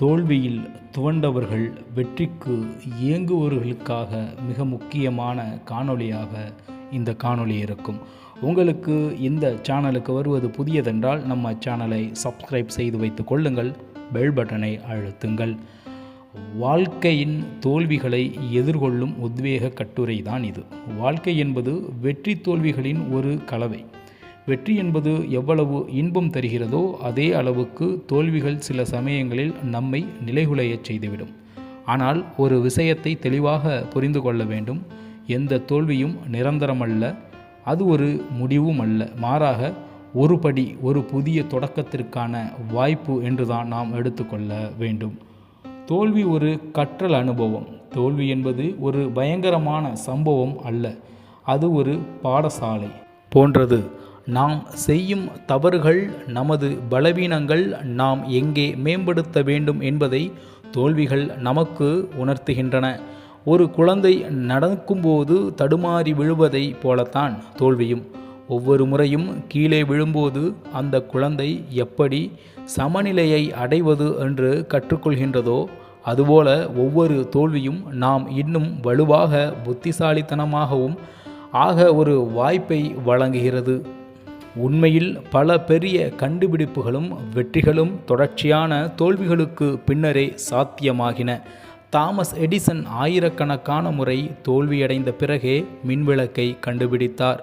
தோல்வியில் துவண்டவர்கள் வெற்றிக்கு இயங்குபவர்களுக்காக மிக முக்கியமான காணொளியாக இந்த காணொளி இருக்கும். உங்களுக்கு இந்த சேனலுக்கு வருவது புதியதென்றால் நம்ம சேனலை சப்ஸ்கிரைப் செய்து வைத்துக் கொள்ளுங்கள். பெல் பட்டனை அழுத்துங்கள். வாழ்க்கையின் தோல்விகளை எதிர்கொள்ளும் உத்வேக கட்டுரை தான் இது. வாழ்க்கை என்பது வெற்றி தோல்விகளின் ஒரு கலவை. வெற்றி என்பது எவ்வளவு இன்பம் தருகிறதோ அதே அளவுக்கு தோல்விகள் சில சமயங்களில் நம்மை நிலைகுலையச் செய்துவிடும். ஆனால் ஒரு விஷயத்தை தெளிவாக புரிந்து கொள்ள வேண்டும். எந்த தோல்வியும் நிரந்தரமல்ல. அது ஒரு முடிவும் அல்ல. மாறாக ஒரு படி ஒரு புதிய தொடக்கத்திற்கான வாய்ப்பு என்றுதான் நாம் எடுத்துக்கொள்ள வேண்டும். தோல்வி ஒரு கற்றல் அனுபவம். தோல்வி என்பது ஒரு பயங்கரமான சம்பவம் அல்ல. அது ஒரு பாடசாலை. போன்றது. நாம் செய்யும் தவறுகள் நமது பலவீனங்கள் நாம் எங்கே மேம்படுத்த வேண்டும் என்பதை தோல்விகள் நமக்கு உணர்த்துகின்றன. ஒரு குழந்தை நடக்கும்போது தடுமாறி விழுவதை போலத்தான் தோல்வியும். ஒவ்வொரு முறையும் கீழே விழும்போது அந்த குழந்தை எப்படி சமநிலையை அடைவது என்று கற்றுக்கொள்கின்றதோ அதுபோல ஒவ்வொரு தோல்வியும் நாம் இன்னும் வலுவாக புத்திசாலித்தனமாகவும் ஆக ஒரு வாய்ப்பை வழங்குகிறது. உண்மையில் பல பெரிய கண்டுபிடிப்புகளும் வெற்றிகளும் தொடர்ச்சியான தோல்விகளுக்கு பின்னரே சாத்தியமாகின. தாமஸ் எடிசன் ஆயிரக்கணக்கான முறை தோல்வியடைந்த பிறகே மின்விளக்கை கண்டுபிடித்தார்.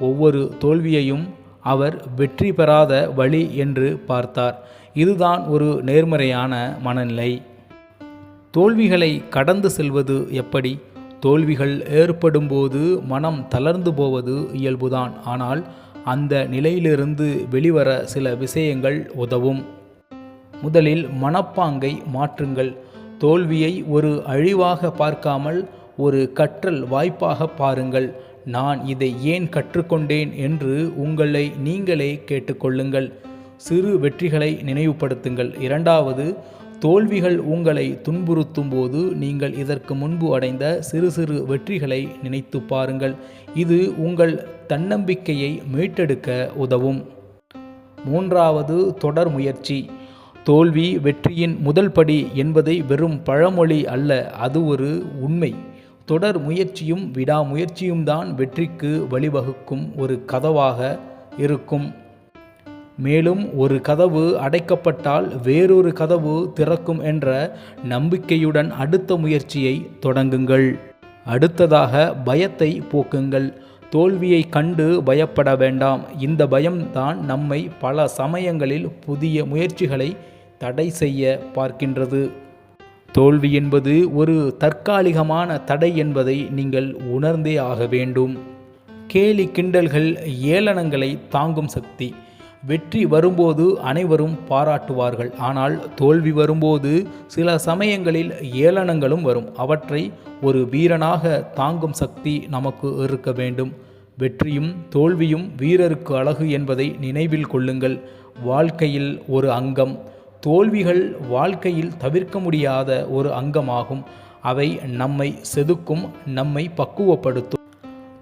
ஒவ்வொரு தோல்வியையும் அவர் வெற்றி பெறாத வழி என்று பார்த்தார். இதுதான் ஒரு நேர்மறையான மனநிலை. தோல்விகளை கடந்து செல்வது எப்படி? தோல்விகள் ஏற்படும்போது மனம் தளர்ந்து போவது இயல்புதான். ஆனால் அந்த நிலையிலிருந்து வெளிவர சில விஷயங்கள் உதவும். முதலில் மனப்பாங்கை மாற்றுங்கள். தோல்வியை ஒரு அழிவாக பார்க்காமல் ஒரு கற்றல் வாய்ப்பாக பாருங்கள். நான் இதை ஏன் கற்றுக்கொண்டேன் என்று உங்களை நீங்களே கேட்டுக்கொள்ளுங்கள். சிறு வெற்றிகளை நினைவுபடுத்துங்கள். இரண்டாவது தோல்விகள் உங்களை துன்புறுத்தும் போது நீங்கள் இதற்கு முன்பு அடைந்த சிறு சிறு வெற்றிகளை நினைத்து பாருங்கள். இது உங்கள் தன்னம்பிக்கையை மீட்டெடுக்க உதவும். மூன்றாவது தொடர் முயற்சி. தோல்வி வெற்றியின் முதல் படி என்பதை வெறும் பழமொழி அல்ல அது ஒரு உண்மை. தொடர் முயற்சியும் விடாமுயற்சியும் தான் வெற்றிக்கு வழிவகுக்கும் ஒரு கதவாக இருக்கும். மேலும் ஒரு கதவு அடைக்கப்பட்டால் வேறொரு கதவு திறக்கும் என்ற நம்பிக்கையுடன் அடுத்த முயற்சியை தொடங்குங்கள். அடுத்ததாக பயத்தை போக்குங்கள். தோல்வியை கண்டு பயப்பட வேண்டாம். இந்த பயம்தான் நம்மை பல சமயங்களில் புதிய முயற்சிகளை தடை செய்ய பார்க்கின்றது. தோல்வி என்பது ஒரு தற்காலிகமான தடை என்பதை நீங்கள் உணர்ந்தே ஆக வேண்டும். கேலி கிண்டல்கள் ஏளனங்களை தாங்கும் சக்தி. வெற்றி வரும்போது அனைவரும் பாராட்டுவார்கள். ஆனால் தோல்வி வரும்போது சில சமயங்களில் ஏளனங்களும் வரும். அவற்றை ஒரு வீரனாக தாங்கும் சக்தி நமக்கு இருக்க வேண்டும். வெற்றியும் தோல்வியும் வீரருக்கு அழகு என்பதை நினைவில் கொள்ளுங்கள். வாழ்க்கையில் ஒரு அங்கம். தோல்விகள் வாழ்க்கையில் தவிர்க்க முடியாத ஒரு அங்கமாகும். அவை நம்மை செதுக்கும் நம்மை பக்குவப்படுத்தும்.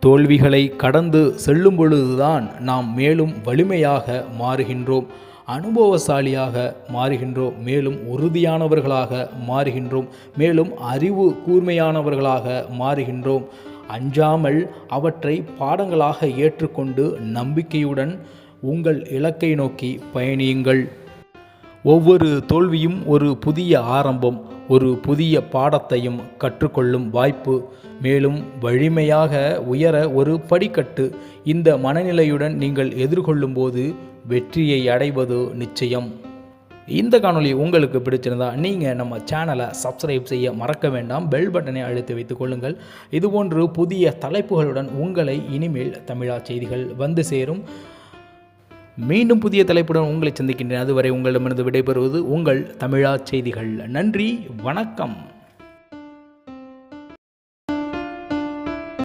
தோல்விகளை கடந்து செல்லும் பொழுதுதான் நாம் மேலும் வலிமையாக மாறுகின்றோம். அனுபவசாலியாக மாறுகின்றோம். மேலும் உறுதியானவர்களாக மாறுகின்றோம். மேலும் அறிவு கூர்மையானவர்களாக மாறுகின்றோம். அஞ்சாமல் அவற்றை பாடங்களாக ஏற்றுக்கொண்டு நம்பிக்கையுடன் உங்கள் இலக்கை நோக்கி பயணியுங்கள். ஒவ்வொரு தோல்வியும் ஒரு புதிய ஆரம்பம். ஒரு புதிய பாடத்தையும் கற்றுக்கொள்ளும் வாய்ப்பு மேலும் வலிமையாக உயர ஒரு படிக்கட்டு. இந்த மனநிலையுடன் நீங்கள் எதிர்கொள்ளும்போது வெற்றியை அடைவது நிச்சயம். இந்த காணொளி உங்களுக்கு பிடிச்சிருந்தா நீங்கள் நம்ம சேனலை சப்ஸ்கிரைப் செய்ய மறக்க வேண்டாம். பெல் பட்டனை அழுத்தி வைத்துக் கொள்ளுங்கள். இதுபோன்று புதிய தலைப்புகளுடன் உங்களை இனிமேல் தமிழா செய்திகள் வந்து சேரும். மீண்டும் புதிய தலைப்புடன் உங்களை சந்திக்கின்றேன். அதுவரை உங்களிடமிருந்து விடைபெறுவது உங்கள் தமிழா செய்திகள். நன்றி வணக்கம்.